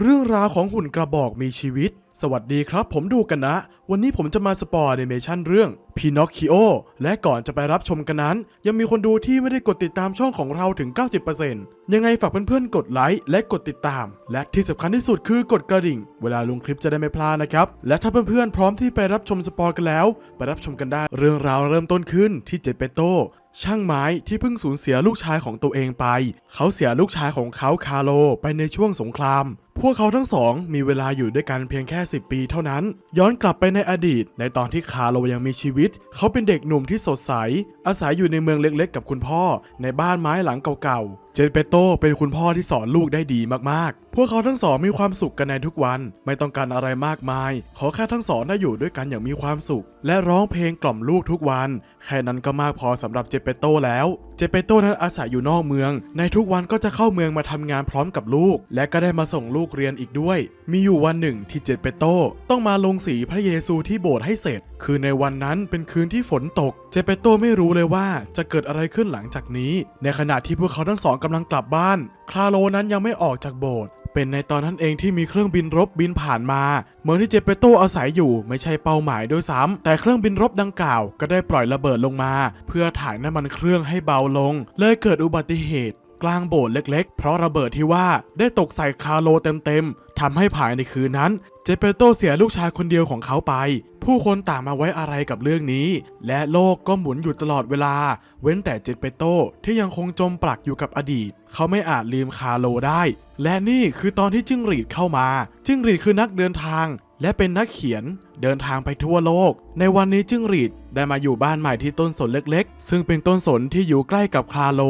เรื่องราวของหุ่นกระบอกมีชีวิต สวัสดีครับ ผมดูกันนะ วันนี้ผมจะมาสปอยแอนิเมชันเรื่อง Pinocchio และก่อนจะไปรับชมกันนั้น ยังมีคนดูที่ไม่ได้กดติดตามช่องของเราถึง 90%ยังไงฝากเพื่อนๆ กดไลค์และกดติดตาม และที่สำคัญที่สุดคือกดกระดิ่ง เวลาลงคลิปจะได้ไม่พลาดนะครับ และถ้าเพื่อนๆ พร้อมที่ไปรับชมสปอยกันแล้ว ไปรับชมกันได้ เรื่องราวเริ่มต้นขึ้นที่เจเปโตช่างไม้ที่เพิ่งสูญเสียลูกชายของตัวเองไป เขาเสียลูกชายของเขาคาโลไปในช่วงสงคราม พวกเขาทั้งสองมีเวลาอยู่ด้วยกันเพียงแค่ 10 ปีเท่านั้น ย้อนกลับไปในอดีต ในตอนที่คาโลยังมีชีวิต เขาเป็นเด็กหนุ่มที่สดใส อาศัยอยู่ในเมืองเล็กๆ กับคุณพ่อ ในบ้านไม้หลังเก่าๆ เจเปโตเป็นคุณพ่อที่สอนลูกได้ดีมากๆ พวกเขาทั้งสองมีความสุขกันในทุกวัน ไม่ต้องการอะไรมากมาย ขอแค่ทั้งสองได้อยู่ด้วยกันอย่างมีความสุข และร้องเพลงกล่อมลูกทุกวัน แค่นั้นก็มากพอสำหรับเจเปโตแล้ว เจเปโตนั้นอาศัยอยู่นอกเมือง ในทุกวันก็จะเข้าเมืองมาทำงานพร้อมกับลูก และก็ได้มาส่งลูกเรียนอีกด้วย มีอยู่วันหนึ่งที่เจเปโตต้องมาลงสีพระเยซูที่โบสถ์ให้เสร็จ คือในวันนั้นเป็นคืนที่ฝนตก เจเปโตไม่รู้เลยว่าจะเกิดอะไรขึ้นหลังจากนี้ ในขณะที่พวกเขาทั้งสองกำลังกลับบ้าน คลาโลนั้นยังไม่ออกจากโบสถ์เป็นในตอนนั้นเองที่มีเครื่องบินรบบินผ่านมาเมืองที่เจเปโตอาศัยอยู่ไม่ใช่เป้าหมายด้วยซ้ำแต่เครื่องบินรบดังกล่าวก็ได้ปล่อยระเบิดลงมา เพื่อถ่ายน้ำมันเครื่องให้เบาลง เลยเกิดอุบัติเหตุ กลางโบสถ์เล็กๆ เพราะระเบิดที่ว่าได้ตกใส่คาโลเต็มๆทำให้ภายในคืนนั้น เจเปโตเสียลูกชายคนเดียวของเขาไป ผู้คนต่างมาไว้อะไรกับเรื่องนี้ และโลกก็หมุนอยู่ตลอดเวลา เว้นแต่เจเปโตที่ยังคงจมปลักอยู่กับอดีต เขาไม่อาจลืมคาโลได้ และนี่คือตอนที่จิ้งหรีดเข้ามา จิ้งหรีดคือนักเดินทาง และเป็นนักเขียนเดินทางไปทั่วโลก ในวันนี้จิ้งหรีดได้มาอยู่บ้านใหม่ที่ต้นสนเล็กๆ ซึ่งเป็นต้นสนที่อยู่ใกล้กับคาโล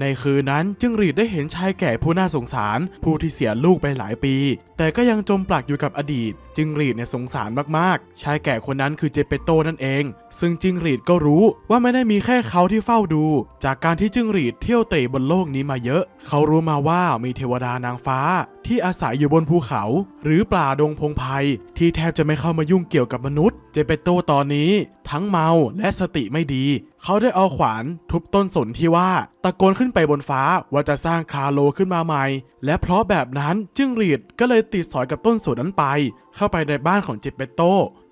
ในคืนนั้นจิ้งหรีดได้เห็นชายแก่ผู้น่าสงสาร ผู้ที่เสียลูกไปหลายปี แต่ก็ยังจมปลักอยู่กับอดีตจิงหรีดเนี่ยสงสารมากๆ ชายแก่คนนั้นคือเจเปโตนั่นเอง ซึ่งจิงหรีดก็รู้ว่าไม่ได้มีแค่เขาที่เฝ้าดู จากการที่จิงหรีดเที่ยวเตะบนโลกนี้มาเยอะ เขารู้มาว่ามีเทวดานางฟ้า ที่อาศัยอยู่บนภูเขา หรือป่าดงพงไพที่แทบจะไม่เข้ามายุ่งเกี่ยวกับมนุษย์ เจเปโตตอนนี้ ทั้งเมาและสติไม่ดี เขาได้เอาขวานทุบต้นสนที่ว่า ตะโกนขึ้นไปบนฟ้าว่าจะสร้างคาโลขึ้นมาใหม่ และเพราะแบบนั้นจึงรีดก็เลยติดสอยกับต้นสนนั้นไป เข้าไปในบ้านของเจเปโต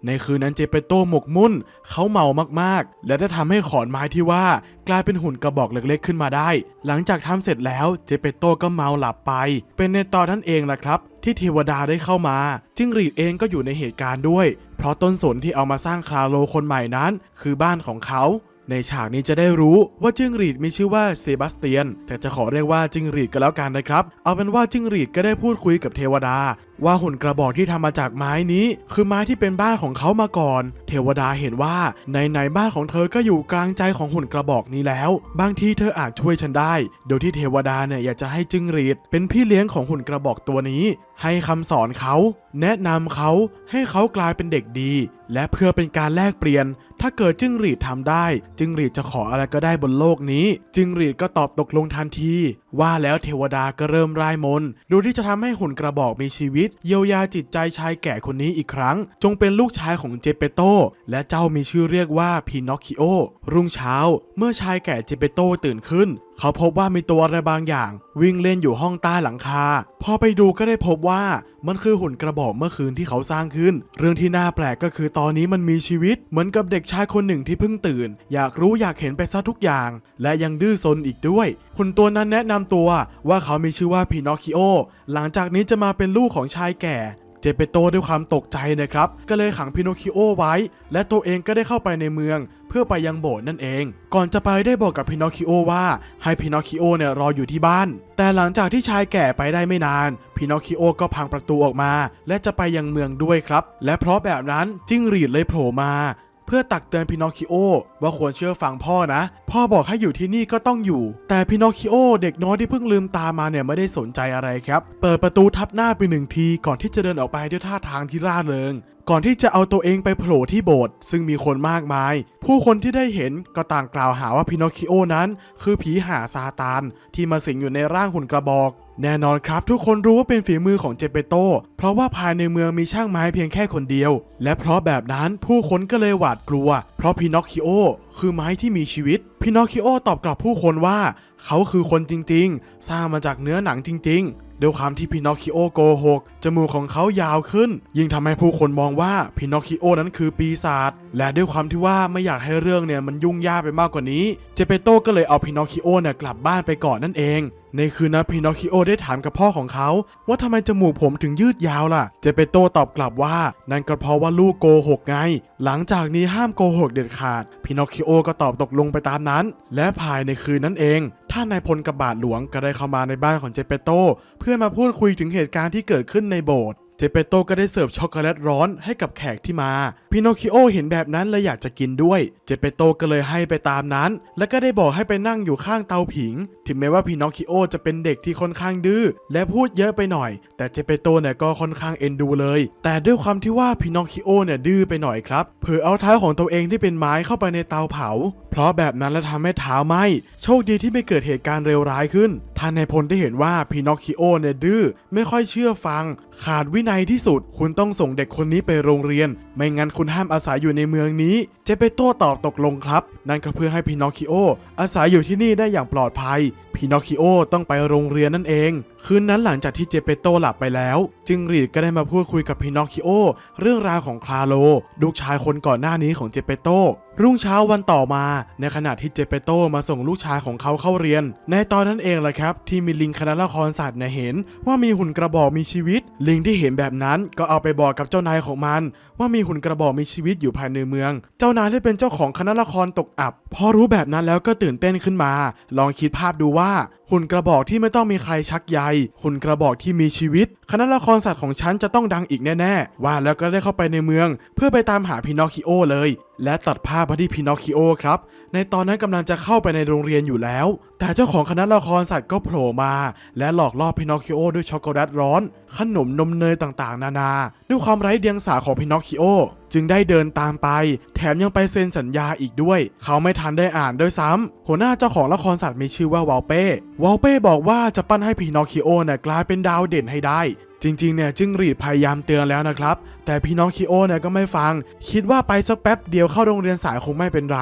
ในคืนนั้นเจเปโตหมกมุ่น เขาเมามากๆ และได้ทำให้ขอนไม้ที่ว่า กลายเป็นหุ่นกระบอกเล็กๆขึ้นมาได้ หลังจากทำเสร็จแล้วเจเปโตก็เมาหลับไป เป็นในตอนนั้นเองแหละครับ ที่เทวดาได้เข้ามา จิ้งหรีดเองก็อยู่ในเหตุการณ์ด้วย เพราะต้นสนที่เอามาสร้างคาโลคนใหม่นั้น คือบ้านของเขา ในฉากนี้จะได้รู้ว่าจิ้งหรีดมีชื่อว่าเซบาสเตียน แต่จะขอเรียกว่าจิ้งหรีดก็แล้วกันนะครับ เอาเป็นว่าจิ้งหรีดก็ได้พูดคุยกับเทวดา ว่าหุ่นกระบอกที่ทำมาจากไม้นี้ คือไม้ที่เป็นบ้านของเขามาก่อน เทวดาเห็นว่าในในบ้านของเธอก็อยู่กลางใจของหุ่นกระบอกนี้แล้ว บางทีเธออาจช่วยฉันได้ โดยที่เทวดาเนี่ยอยากจะให้จึงรีดเป็นพี่เลี้ยงของหุ่นกระบอกตัวนี้ ให้คำสอนเขา แนะนำเขาให้เขากลายเป็นเด็กดี และเพื่อเป็นการแลกเปลี่ยน ถ้าเกิดจิ้งหรีดทำได้ จิ้งหรีดจะขออะไรก็ได้บนโลกนี้ จิ้งหรีดก็ตอบตกลงทันที ว่าแล้วเทวดาก็เริ่มร่ายมนต์ดูที่จะทำให้หุ่นกระบอกมีชีวิต เยียวยาจิตใจชายแก่คนนี้อีกครั้ง จงเป็นลูกชายของเจเปโตและเจ้ามีชื่อเรียกว่าพีนอคคิโอรุ่งเช้า เมื่อชายแก่เจเปโตตื่นขึ้นเขาพบว่ามีตัวอะไรบางอย่าง วิ่งเล่นอยู่ห้องใต้หลังคา พอไปดูก็ได้พบว่ามันคือหุ่นกระบอกเมื่อคืนที่เขาสร้างขึ้น เรื่องที่น่าแปลกก็คือตอนนี้มันมีชีวิต เหมือนกับเด็กชายคนหนึ่งที่เพิ่งตื่น อยากรู้อยากเห็นไปซะทุกอย่าง และยังดื้อซนอีกด้วย หุ่นตัวนั้นแนะนำตัวว่าเขามีชื่อว่าพีนอคคิโอ หลังจากนี้จะมาเป็นลูกของชายแก่ เจเปโตด้วยความตกใจนะครับ ก็เลยขังพินอคคิโอไว้ และตัวเองก็ได้เข้าไปในเมือง เพื่อไปยังโบสถ์นั่นเอง ก่อนจะไปได้บอกกับพินอคคิโอว่าให้พินอคคิโอเนี่ยรออยู่ที่บ้าน แต่หลังจากที่ชายแก่ไปได้ไม่นาน พินอคคิโอก็พังประตูออกมา และจะไปยังเมืองด้วยครับ และเพราะแบบนั้นจิ้งหรีดเลยโผล่มา เพื่อตักเตือนพินอคคิโอว่าควรเชื่อฟังพ่อนะ พ่อบอกให้อยู่ที่นี่ก็ต้องอยู่ แต่พินอคคิโอเด็กน้อยที่เพิ่งลืมตามาเนี่ยไม่ได้สนใจอะไรครับ เปิดประตูทับหน้าไปหนึ่งทีก่อนที่จะเดินออกไปด้วยท่าทางที่ร่าเริง ก่อนที่จะเอาตัวเองไปโผล่ที่โบสถ์ซึ่งมีคนมากมาย ผู้คนที่ได้เห็นก็ต่างกล่าวหาว่าพินอคคิโอนั้น คือผีหาซาตานที่มาสิงอยู่ในร่างหุ่นกระบอก แน่นอนครับทุกคนรู้ว่าเป็นฝีมือของเจเปโต เพราะว่าภายในเมืองมีช่างไม้เพียงแค่คนเดียว และเพราะแบบนั้นผู้คนก็เลยหวาดกลัว เพราะพินอคคิโอคือไม้ที่มีชีวิต พินอคคิโอตอบกลับผู้คนว่า เขาคือคนจริงๆ สร้างมาจากเนื้อหนังจริง ๆ ด้วยความที่พินอคคิโอโกหกจมูกของเขายาวขึ้น ยิ่งทำให้ผู้คนมองว่าพินอคคิโอนั้นคือปีศาจและด้วยความที่ว่าไม่อยากให้เรื่องเนี่ยมันยุ่งยากไปมากกว่านี้ เจเปโตก็เลยเอาพินอคคิโอเนี่ยกลับบ้านไปก่อนนั่นเอง ในคืนนั้นพินอคคิโอได้ถามกับพ่อของเขา ว่าทำไมจมูกผมถึงยืดยาวล่ะ เจเปโตตอบกลับว่า นั่นก็เพราะว่าลูกโกหกไง หลังจากนี้ห้ามโกหกเด็ดขาด พินอคคิโอก็ตอบตกลงไปตามนั้น และภายในคืนนั้นเอง ท่านนายพลกับบาทหลวงก็ได้เข้ามาในบ้านของเจเปโตเพื่อมาพูดคุยถึงเหตุการณ์ที่เกิดขึ้นในโบสถ์ เจเปโตก็ได้เสิร์ฟช็อกโกแลตร้อนให้กับแขกที่มา พินอคคิโอเห็นแบบนั้นเลยอยากจะกินด้วย เจเปโตก็เลยให้ไปตามนั้น แล้วก็ได้บอกให้ไปนั่งอยู่ข้างเตาผิง ถึงแม้ว่าพินอคคิโอจะเป็นเด็กที่ค่อนข้างดื้อและพูดเยอะไปหน่อย แต่เจเปโตเนี่ยก็ค่อนข้างเอ็นดูเลย แต่ด้วยความที่ว่าพินอคคิโอเนี่ยดื้อไปหน่อยครับเผลอเอาเท้าของตัวเองที่เป็นไม้เข้าไปในเตาเผา เพราะแบบนั้นแล้วทำให้เท้าไหม้โชคดีที่ไม่เกิดเหตุการณ์เลวร้ายขึ้นานนายพลได้เห็นว่าพินอคคิโอเนี่ยดื้อไม่ค่อยเชื่อฟัง ขาดวินัยที่สุด คุณต้องส่งเด็กคนนี้ไปโรงเรียน ไม่งั้นคุณห้ามอาศัยอยู่ในเมืองนี้เจเปโตตอบตกลงครับ นั่นก็เพื่อให้พินอคคิโออาศัยอยู่ที่นี่ได้อย่างปลอดภัย พินอคคิโอต้องไปโรงเรียนนั่นเอง คืนนั้นหลังจากที่เจเปโตหลับไปแล้ว จึงรีดก็ได้มาพูดคุยกับพินอคคิโอเรื่องราวของคลาโล ลูกชายคนก่อนหน้านี้ของเจเปโตรุ่งเช้าวันต่อมา ในขณะที่เจเปโตมาส่งลูกชายของเขาเข้าเรียน ในตอนนั้นเองแหละครับ ที่มีลิงคณะละครสัตว์เนี่ยเห็น ว่ามีหุ่นกระบอกมีชีวิต ลิงที่เห็นแบบนั้นก็เอาไปบอกกับเจ้านายของมัน ว่ามีหุ่นกระบอกมีชีวิตอยู่ภายในเมือง เจ้านายที่เป็นเจ้าของคณะละครตกอับ พอรู้แบบนั้นแล้วก็ตื่นเต้นขึ้นมา ลองคิดภาพดูว่าว่าหุ่นกระบอกที่ไม่ต้องมีใครชักใย หุ่นกระบอกที่มีชีวิต คณะละครสัตว์ของฉันจะต้องดังอีกแน่ๆ ว่าแล้วก็ได้เข้าไปในเมือง เพื่อไปตามหาพินอคคิโอเลย และตัดภาพมาที่พินอคคิโอครับ ในตอนนั้นกำลังจะเข้าไปในโรงเรียนอยู่แล้ว แต่เจ้าของคณะละครสัตว์ก็โผล่มา และหลอกล่อพินอคคิโอด้วยช็อกโกแลตร้อน ขนมนมเนยต่างๆ นานา ด้วยความไร้เดียงสาของพินอคคิโอจึงได้เดินตามไป แถมยังไปเซ็นสัญญาอีกด้วย เขาไม่ทันได้อ่านด้วยซ้ำหัวหน้าเจ้าของละครสัตว์มีชื่อว่าวอลเป้วอลเป้บอกว่าจะปั้นให้พินอคคิโอเนี่ยกลายเป็นดาวเด่นให้ได้ จริงๆเนี่ยจึงรีดพยายามเตือนแล้วนะครับ แต่พี่น้องคิโอเนี่ยก็ไม่ฟัง คิดว่าไปสักแป๊บเดียวเข้าโรงเรียนสายคงไม่เป็นไร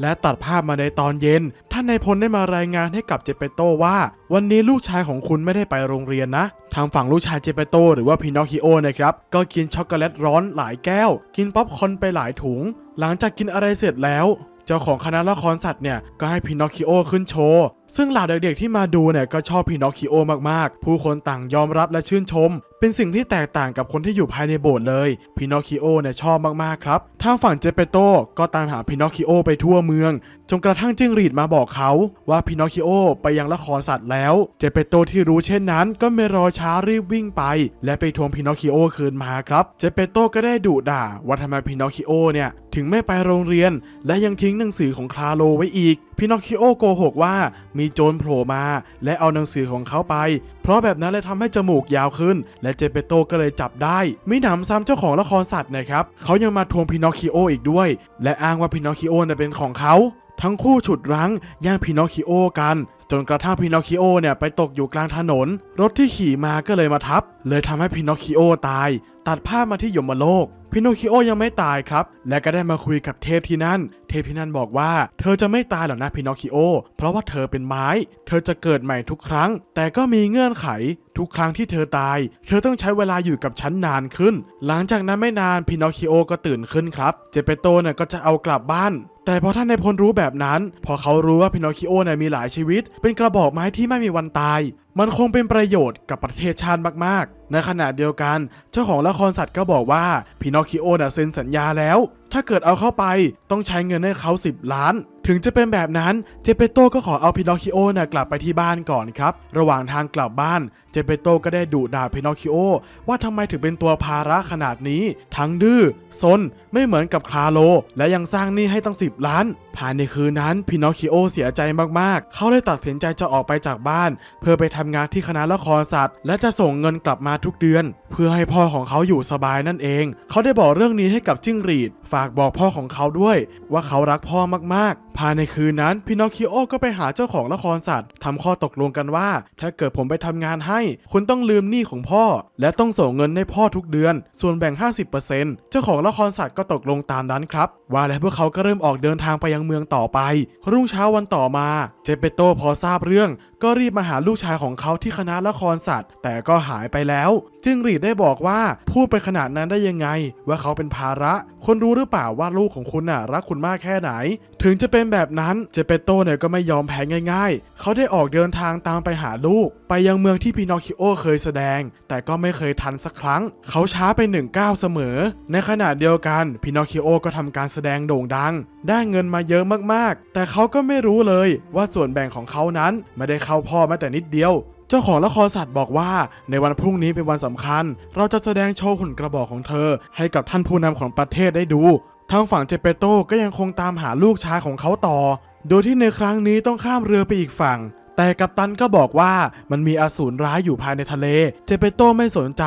และตัดภาพมาในตอนเย็น ท่านนายพลได้มารายงานให้กับเจเปโตว่า วันนี้ลูกชายของคุณไม่ได้ไปโรงเรียนนะ ทางฝั่งลูกชายเจเปโตหรือว่าพินอคคิโอนะครับก็กินช็อกโกแลตร้อนหลายแก้ว กินป๊อปคอนไปหลายถุง หลังจากกินอะไรเสร็จแล้ว เจ้าของคณะละครสัตว์เนี่ยก็ให้พินอคคิโอขึ้นโชว์ซึ่งเหล่าเด็กๆที่มาดูเนี่ยก็ชอบพินอคคิโอมากๆ ผู้คนต่างยอมรับและชื่นชม เป็นสิ่งที่แตกต่างกับคนที่อยู่ภายในโบสถ์เลยพินอคคิโอเนี่ยชอบมากๆครับทางฝั่งเจเปโตก็ตามหาพินอคคิโอไปทั่วเมือง จนกระทั่งจิ้งหรีดมาบอกเขาว่าพินอคคิโอไปยังละครสัตว์แล้ว เจเปโตที่รู้เช่นนั้นก็ไม่รอช้ารีบวิ่งไป และไปทวงพินอคคิโอคืนมาครับ เจเปโตก็ได้ดุด่าว่าทำไมพินอคคิโอเนี่ยถึงไม่ไปโรงเรียน และยังทิ้งหนังสือของคลาโลไว้อีกพินอคคิโอโกหกว่ามีโจรโผล่มา และเอาหนังสือของเขาไป เพราะแบบนั้นเลยทำให้จมูกยาวขึ้น และเจเปโตก็เลยจับได้มิหนำซ้ำเจ้าของละครสัตว์นะครับเขายังมาทวงพินอคคิโออีกด้วย และอ้างว่าพินอคคิโอเนี่ยเป็นของเขาทั้งคู่ฉุดรั้งแย่งพินอคคิโอกัน จนกระทั่งพินอคคิโอเนี่ยไปตกอยู่กลางถนน รถที่ขี่มาก็เลยมาทับ เลยทำให้พินอคคิโอตาย ตัดภาพมาที่ยมโลก พินอคคิโอยังไม่ตายครับ และก็ได้มาคุยกับเทพที่นั่น เทพที่นั่นบอกว่า เธอจะไม่ตายหรอกนะพินอคคิโอ เพราะว่าเธอเป็นไม้ เธอจะเกิดใหม่ทุกครั้ง แต่ก็มีเงื่อนไข ทุกครั้งที่เธอตาย เธอต้องใช้เวลาอยู่กับฉันนานขึ้น หลังจากนั้นไม่นานพินอคคิโอก็ตื่นขึ้นครับ เจเปโตเนี่ยก็จะเอากลับบ้านแต่พอท่านในพลรู้แบบนั้น พอเขารู้ว่าพินอคคิโอเนี่ยมีหลายชีวิต เป็นกระบอกไม้ที่ไม่มีวันตาย มันคงเป็นประโยชน์กับประเทศชาติมากๆ ในขณะเดียวกัน เจ้าของละครสัตว์ก็บอกว่าพินอคคิโอน่ะเซ็นสัญญาแล้ว ถ้าเกิดเอาเข้าไปต้องใช้เงินให้เขา 10 ล้าน ถึงจะเป็นแบบนั้นเจเปโตก็ขอเอาพินอคคิโอน่ะกลับไปที่บ้านก่อนครับ ระหว่างทางกลับบ้านเจเปโตก็ได้ดุด่าพินอคคิโอ ว่าทำไมถึงเป็นตัวภาระขนาดนี้ ทั้งดื้อซนไม่เหมือนกับคาโล และยังสร้างหนี้ให้ตั้ง 10 ล้าน ภายในคืนนั้นพินอคคิโอเสียใจมากๆ เขาเลยตัดสินใจจะออกไปจากบ้าน เพื่อไปทำงานที่คณะละครสัตว์ และจะส่งเงินกลับมาทุกเดือน เพื่อให้พ่อของเขาอยู่สบายนั่นเอง เขาได้บอกเรื่องนี้ให้กับจิ้งหรีดฝากบอกพ่อของเขาด้วย ว่าเขารักพ่อมากๆ ภายในคืนนั้นพินอคคิโอก็ไปหาเจ้าของละครสัตว์ทำข้อตกลงกันว่า ถ้าเกิดผมไปทำงานให้ คุณต้องลืมหนี้ของพ่อ และต้องส่งเงินให้พ่อทุกเดือน ส่วนแบ่ง 50%เจ้าของละครสัตว์ก็ตกลงตามนั้นครับ ว่าแล้วพวกเขาก็เริ่มออกเดินทางไปยังเมืองต่อไป รุ่งเช้าวันต่อมา เจเปโตพอทราบเรื่อง ก็รีบมาหาลูกชายของเขาที่คณะละครสัตว์ แต่ก็หายไปแล้ว จึงรีดได้บอกว่าพูดไปขนาดนั้นได้ยังไง ว่าเขาเป็นภาระ คนรู้หรือเปล่าว่าลูกของคุณน่ะรักคุณมากแค่ไหน ถึงจะเป็นแบบนั้นเจเปโตเนี่ยก็ไม่ยอมแพ้ง่าย ๆ เขาได้ออกเดินทางตามไปหาลูก ไปยังเมืองที่พินอคคิโอเคยแสดง แต่ก็ไม่เคยทันสักครั้ง เขาช้าไปหนึ่งก้าวเสมอ ในขณะเดียวกันพินอคคิโอก็ทำการแสดงโด่งดัง ได้เงินมาเยอะมากๆ แต่เขาก็ไม่รู้เลยว่าส่วนแบ่งของเขานั้นไม่ได้เข้าพ่อแม้แต่นิดเดียว เจ้าของละครสัตว์บอกว่า ในวันพรุ่งนี้เป็นวันสำคัญ เราจะแสดงโชว์หุ่นกระบอกของเธอ ให้กับท่านผู้นำของประเทศได้ดู ทางฝั่งเจเปโตก็ยังคงตามหาลูกชายของเขาต่อ โดยที่ในครั้งนี้ต้องข้ามเรือไปอีกฝั่ง แต่กัปตันก็บอกว่ามันมีอสูรร้ายอยู่ภายในทะเล เจเปโตไม่สนใจ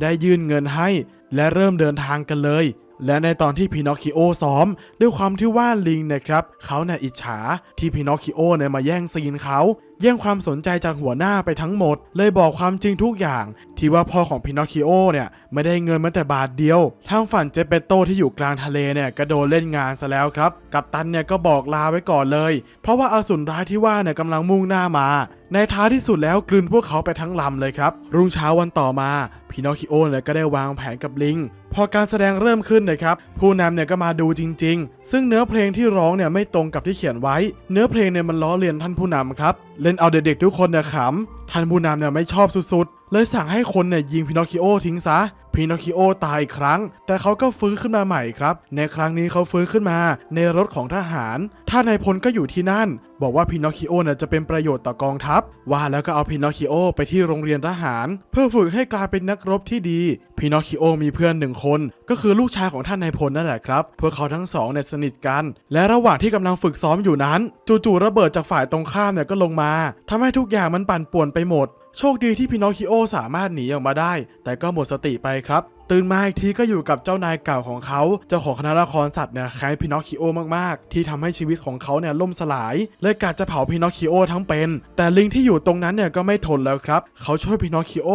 ได้ยื่นเงินให้ และเริ่มเดินทางกันเลยและในตอนที่พินอคิโอซ้อม ด้วยความที่ว่าลิงนะครับ เขาเนี่ยอิจฉาที่พินอคิโอเนี่ยมาแย่งซีนเขา แย่งความสนใจจากหัวหน้าไปทั้งหมด เลยบอกความจริงทุกอย่าง ที่ว่าพ่อของพินอคคิโอเนี่ย ไม่ได้เงินม้แต่บาทเดียว ทางฝั่งเจเปโตที่อยู่กลางทะเลเนี่ยก็โดนเล่นงานซะแล้วครับ กัปตันเนี่ยก็บอกลาไว้ก่อนเลย เพราะว่าอาสูรร้ายที่ว่าเนี่ยกำลังมุ่งหน้ามา ในท้ายที่สุดแล้วกลืนพวกเขาไปทั้งลำเลยครับ รุ่งเช้าวันต่อมาพินอคคิโอเนี่ยก็ได้วางแผนกับลิงพอการแสดงเริ่มขึ้นนะครับ ผู้นำเนี่ยก็มาดูจริง ๆ ซึ่งเนื้อเพลงที่ร้องเนี่ยไม่ตรงกับที่เขียนไว้ เนื้อเพลงเนี่ยมันล้อเลียนท่านผู้นำครับ เล่นเอาเด็กๆทุกคนเนี่ยขำท่านผู้นำเนี่ยไม่ชอบสุดๆ เลยสั่งให้คนเนี่ยยิงพินอคคิโอทิ้งซะพินอคคิโอตายอีกครั้ง แต่เขาก็ฟื้นขึ้นมาใหม่ครับ ในครั้งนี้เขาฟื้นขึ้นมาในรถของทหารท่านนายพลก็อยู่ที่นั่น บอกว่าพินอคคิโอเนี่ยจะเป็นประโยชน์ต่อกองทัพ ว่าแล้วก็เอาพินอคคิโอไปที่โรงเรียนทหาร เพื่อฝึกให้กลายเป็นนักรบที่ดีพินอคคิโอมีเพื่อนหนึ่งคน ก็คือลูกชายของท่านนายพลนั่นแหละครับพวกเขาทั้งสองเนี่ยสนิทกัน และระหว่างที่กำลังฝึกซ้อมอยู่นั้น จู่ๆระเบิดจากฝ่ายตรงข้ามเนี่ยก็ลงมาทำให้ทุกอย่างมันปั่นป่วนไปหมด โชคดีที่พินอคคิโอสามารถหนีออกมาได้ แต่ก็หมดสติไปครับ ตื่นมาอีกทีก็อยู่กับเจ้านายเก่าของเขา เจ้าของคณะละครสัตว์เนี่ยแค้นพินอคคิโอมากๆ ที่ทำให้ชีวิตของเขาเนี่ยล่มสลาย เลยกะจะเผาพินอคคิโอทั้งเป็น แต่ลิงที่อยู่ตรงนั้นเนี่ยก็ไม่ทนแล้วครับ เขาช่วยพินอคคิโอ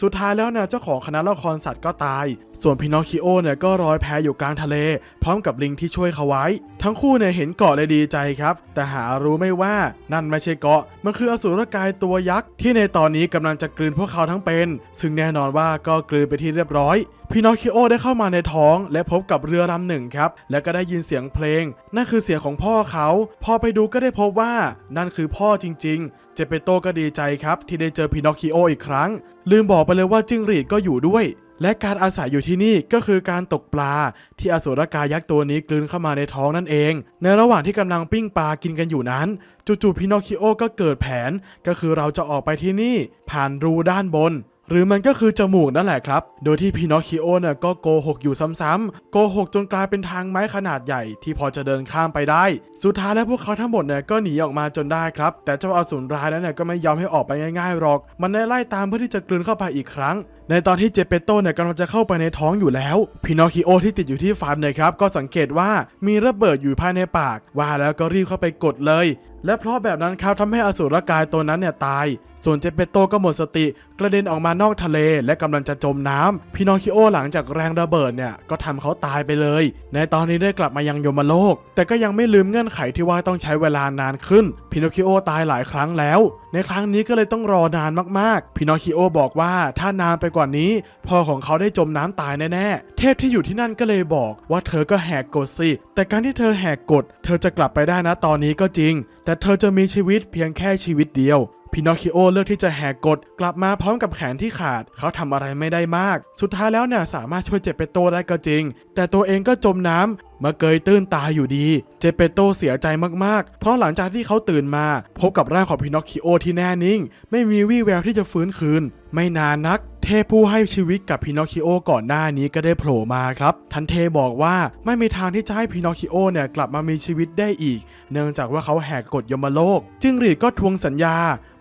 สุดท้ายแล้วเนี่ยเจ้าของคณะละครสัตว์ก็ตาย ส่วนพินอคคิโอเนี่ยก็ลอยแพอยู่กลางทะเล พร้อมกับลิงที่ช่วยเขาไว้ ทั้งคู่เนี่ยเห็นเกาะเลยดีใจครับ แต่หารู้ไม่ว่านั่นไม่ใช่เกาะ มันคืออสูรกายตัวยักษ์ที่ในตอนนี้กำลังจะกลืนพวกเขาทั้งเป็น ซึ่งแน่นอนว่าก็กลืนไปที่เรียบร้อย พินอคคิโอได้เข้ามาในท้อง และพบกับเรือลำหนึ่งครับ และก็ได้ยินเสียงเพลง นั่นคือเสียงของพ่อเขา พอไปดูก็ได้พบว่านั่นคือพ่อจริง ๆ เจเปโตก็ดีใจครับ ที่ได้เจอพินอคคิโออีกครั้ง ลืมบอกไปเลยว่าจิ้งหรีดก็อยู่ด้วย และการอาศัยอยู่ที่นี่ก็คือการตกปลา ที่อสุรกายยักษ์ตัวนี้กลืนเข้ามาในท้องนั่นเอง ในระหว่างที่กำลังปิ้งปลากินกันอยู่นั้นจู่ๆพินอคิโอก็เกิดแผนก็คือเราจะออกไปที่นี่ ผ่านรูด้านบน หรือมันก็คือจมูกนั่นแหละครับ โดยที่พินอคคิโอเนี่ยก็โกหกอยู่ซ้ำๆ โกหกจนกลายเป็นทางไม้ขนาดใหญ่ที่พอจะเดินข้ามไปได้ สุดท้ายแล้วพวกเขาทั้งหมดเนี่ยก็หนีออกมาจนได้ครับ แต่เจ้าอสูรร้ายนั้นเนี่ยก็ไม่ยอมให้ออกไปง่ายๆหรอก มันได้ไล่ตามเพื่อที่จะกลืนเข้าไปอีกครั้ง ในตอนที่เจเปโตเนี่ยกำลังจะเข้าไปในท้องอยู่แล้ว พินอคคิโอที่ติดอยู่ที่ฟันเนี่ยครับก็สังเกตว่ามีระเบิดอยู่ภายในปาก ว่าแล้วก็รีบเข้าไปกดเลย และเพราะแบบนั้นครับทำให้อสูรกายตัวนั้นเนี่ยตาย ส่วนเจเปโตก็หมดสติ กระเด็นออกมานอกทะเล และกำลังจะจมน้ำพินอคคิโอหลังจากแรงระเบิดเนี่ยก็ทำเขาตายไปเลย ในตอนนี้ได้กลับมายังยมโลก แต่ก็ยังไม่ลืมเงื่อนไขที่ว่าต้องใช้เวลานานขึ้น พินอคคิโอตายหลายครั้งแล้ว ในครั้งนี้ก็เลยต้องรอนานมากๆ พินอคิโอบอกว่าถ้านานไปกว่านี้พ่อของเขาได้จมน้ำตายแน่ๆ เทพที่อยู่ที่นั่นก็เลยบอกว่าเธอก็แหกกฎสิ แต่การที่เธอแหกกฎ เธอจะกลับไปได้นะตอนนี้ก็จริง แต่เธอจะมีชีวิตเพียงแค่ชีวิตเดียวพินอคคิโอเลือกที่จะแหกกฎกลับมาพร้อมกับแขนที่ขาด เขาทำอะไรไม่ได้มาก สุดท้ายแล้วเนี่ยสามารถช่วยเจ็บเปโตได้ก็จริง แต่ตัวเองก็จมน้ำ มาเกยตื้นตายอยู่ดี เจเปโตเสียใจมากๆ เพราะหลังจากที่เขาตื่นมา พบกับร่างของพินอคคิโอที่แน่นิ่ง ไม่มีวี่แววที่จะฟื้นคืน ไม่นานนัก เทพผู้ให้ชีวิตกับพินอคคิโอก่อนหน้านี้ก็ได้โผล่มาครับ ทันเทบอกว่าไม่มีทางที่จะให้พินอคคิโอเนี่ยกลับมามีชีวิตได้อีก เนื่องจากว่าเขาแหกกฎยมโลก จึงหรีดก็ทวงสัญญา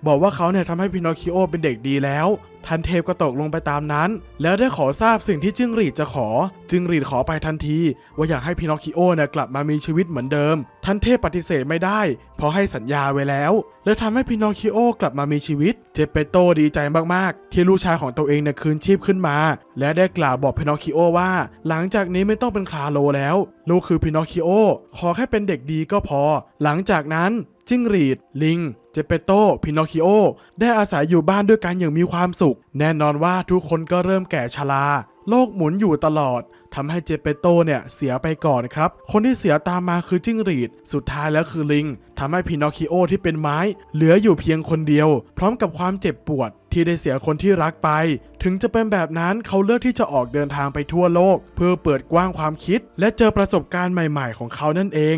บอกว่าเขาเนี่ยทำให้พินอคคิโอเป็นเด็กดีแล้ว ทันเทพก็ตกลงไปตามนั้น แล้วได้ขอทราบสิ่งที่จึงรีดจะขอ จึงรีดขอไปทันที ว่าอยากให้พินอคคิโอเนี่ยกลับมามีชีวิตเหมือนเดิม ทันเทพปฏิเสธไม่ได้ เพราะให้สัญญาไว้แล้ว และทำให้พินอคคิโอกลับมามีชีวิต เจเปโตดีใจมากๆ ที่ลูกชายของตัวเองเนี่ยคืนชีพขึ้นมา และได้กล่าวบอกพินอคคิโอว่า หลังจากนี้ไม่ต้องเป็นคลาโลแล้ว ลูกคือพินอคคิโอขอแค่เป็นเด็กดีก็พอ หลังจากนั้น จิ้งหรีด ลิง เจเปโต พินอคคิโอ ได้อาศัยอยู่บ้านด้วยกันอย่างมีความสุข แน่นอนว่าทุกคนก็เริ่มแก่ชราโลกหมุนอยู่ตลอดทำให้เจเปโตเนี่ยเสียไปก่อนครับ คนที่เสียตามมาคือจิ้งหรีด สุดท้ายแล้วคือลิงทำให้พินอคคิโอที่เป็นไม้ เหลืออยู่เพียงคนเดียว พร้อมกับความเจ็บปวดที่ได้เสียคนที่รักไป ถึงจะเป็นแบบนั้นเขาเลือกที่จะออกเดินทางไปทั่วโลก เพื่อเปิดกว้างความคิด และเจอประสบการณ์ใหม่ ๆ ของเขานั่นเอง